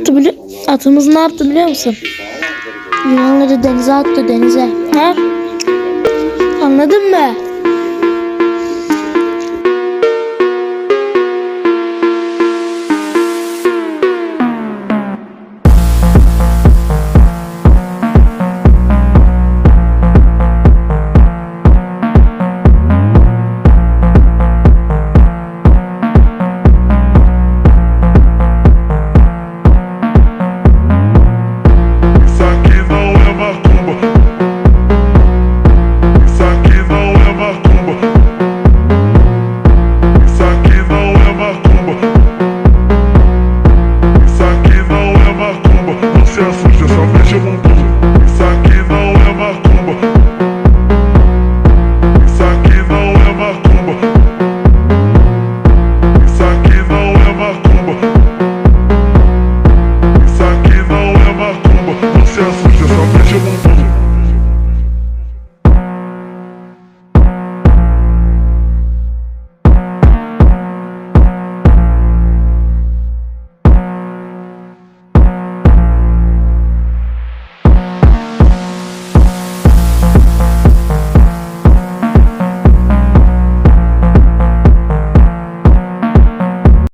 Atı bili- Atımız ne yaptı biliyor musun? Yunanları denize attı denize. Ha? Anladın mı?